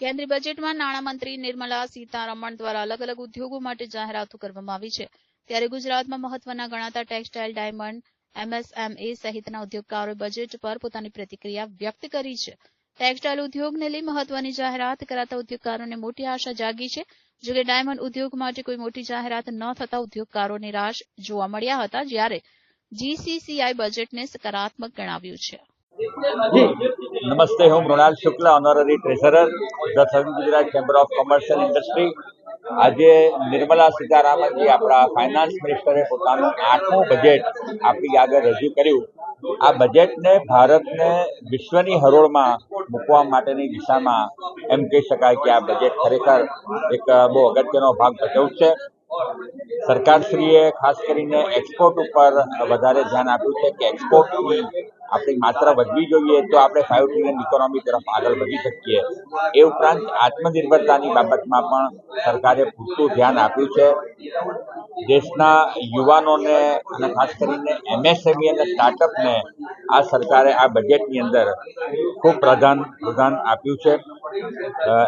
કેન્દ્રીય બજેટમાં નાણામંત્રી નિર્મલા સીતારમણ દ્વારા અલગ અલગ ઉદ્યોગો માટે જાહેરાતો કરવામાં આવી છે. ત્યારે ગુજરાતમાં મહત્વના ગણાતા ટેક્સટાઇલ ડાયમંડ એમએસએમઈ સહિતના ઉદ્યોગકારોએ બજેટ પર પોતાની પ્રતિક્રિયા વ્યક્ત કરી છે. ટેક્સટાઇલ ઉદ્યોગને લઈ મહત્વની જાહેરાત કરાતા ઉદ્યોગકારોને મોટી આશા જાગી છે. જોકે ડાયમંડ ઉદ્યોગ માટે કોઈ મોટી જાહેરાત ન થતા ઉદ્યોગકારો નિરાશ જોવા મળ્યા હતા જ્યારે જીસીસીઆઈ બજેટને સકારાત્મક ગણાવ્યું છે. નમસ્તે, હું Mrunal Shukla honorary treasurer the Sarva Gujarat chamber of commerce and industry આજે નિર્મલા સીતારામનજી, આપણા ફાઇનાન્સ મિનિસ્ટરે પોતાનું આઠમું બજેટ આપણી આગળ રજૂ કર્યું. આ બજેટને ભારતને વિશ્વની હરોળમાં મૂકવા માટેની દિશામાં એમ કહી શકાય કે આ બજેટ ખરેખર એક બહુ અગત્યનો ભાગ ભજવશે સરકારશ્રીએ ખાસ કરીને એક્સપોર્ટ ઉપર વધારે ધ્યાન આપ્યું છે કે એક્સપોર્ટની આપણી માત્રા વધવી જોઈએ તો આપણે ફાઇવ ટ્રિલિયન ઇકોનોમી તરફ આગળ વધી શકીએ. એ ઉપરાંત આત્મનિર્ભરતાની બાબતમાં પણ સરકારે પૂરતું ધ્યાન આપ્યું છે. દેશના યુવાનોને અને ખાસ કરીને એમએસએમઈ અને સ્ટાર્ટઅપને આ સરકારે આ બજેટની અંદર ખૂબ પ્રધાન પ્રધાન આપ્યું છે.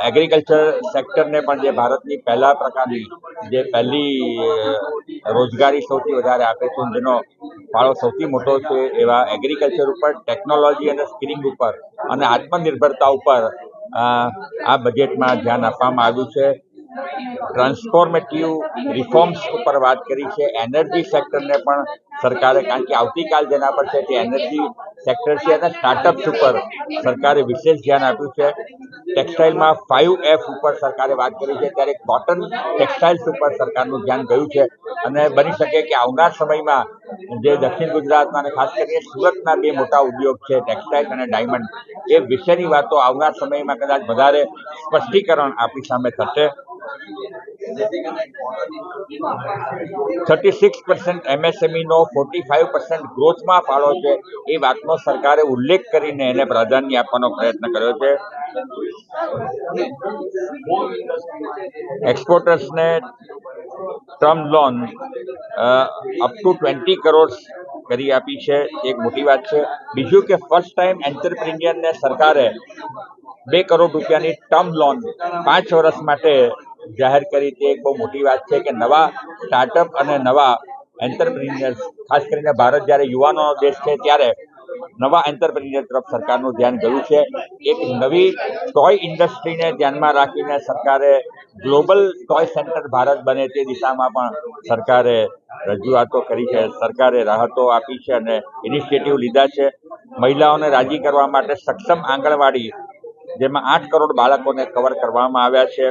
એગ્રીકલ્ચર સેક્ટરને પણ જે ભારતની પહેલા પ્રકારની જે પહેલી રોજગારી સૌથી વધારે આપે છે, જેનો ફાળો સૌથી મોટો છે એવા એગ્રીકલ્ચર ઉપર ટેકનોલોજી અને સ્કિલિંગ ઉપર અને આત્મનિર્ભરતા ઉપર આ બજેટમાં ધ્યાન આપવામાં આવ્યું છે. ટ્રાન્સફોર્મેટિવ રિફોર્મ્સ ઉપર વાત કરી છે. એનર્જી સેક્ટરને પણ સરકારે, કારણ કે આવતીકાલ જેના પર છે તે એનર્જી સેક્ટર છે અને સ્ટાર્ટઅપ્સ ઉપર સરકારે વિશેષ ધ્યાન આપ્યું છે. ટેક્સટાઇલમાં ફાઇવ એફ ઉપર સરકારે વાત કરી છે. ત્યારે કોટન ટેક્સટાઇલ્સ ઉપર સરકારનું ધ્યાન ગયું છે. અને બની શકે કે આવનાર સમયમાં જે દક્ષિણ ગુજરાતમાં અને ખાસ કરીને સુરતના બે મોટા ઉદ્યોગ છે, ટેક્સટાઇલ અને ડાયમંડ, એ વિશેની વાતો આવનાર સમયમાં કદાચ વધારે સ્પષ્ટીકરણ આપણી સામે થશે. થર્ટી સિક્સ પર્સન્ટ એમએસએમઈનો ફોર્ટી ફાઇવ પર્સન્ટ ગ્રોથમાં ફાળો છે એ વાતનો સરકારે ઉલ્લેખ કરીને એને પ્રાધાન્ય આપવાનો પ્રયત્ન કર્યો છે. એક્સપોર્ટર્સને term loan up to twenty crore કરી આપી છે. એક મોટી વાત છે. બીજું કે ફર્સ્ટ ટાઈમ એન્ટરપ્રિન્યરને સરકારે બે કરોડ રૂપિયાની ટર્મ લોન પાંચ વર્ષ માટે જાહેર કરી તે એક બહુ મોટી વાત છે કે નવા સ્ટાર્ટઅપ અને નવા એન્ટરપ્રિન્યર્સ ખાસ કરીને ભારત જ્યારે યુવાનોનો દેશ છે ત્યારે નવા એન્ટરપ્રિન્યર તરફ સરકારનું ધ્યાન ગયું છે. એક નવી ટોય ઇન્ડસ્ટ્રીને ધ્યાનમાં રાખીને સરકારે ગ્લોબલ ટોય સેન્ટર ભારત બને તે દિશામાં પણ સરકારે રજૂઆતો કરી છે, સરકારે રાહતો આપી છે અને ઇનિશિયેટિવ લીધા છે. મહિલાઓને રાજી કરવા માટે સક્ષમ આંગણવાડી, જેમાં આઠ કરોડ બાળકોને કવર કરવામાં આવ્યા છે.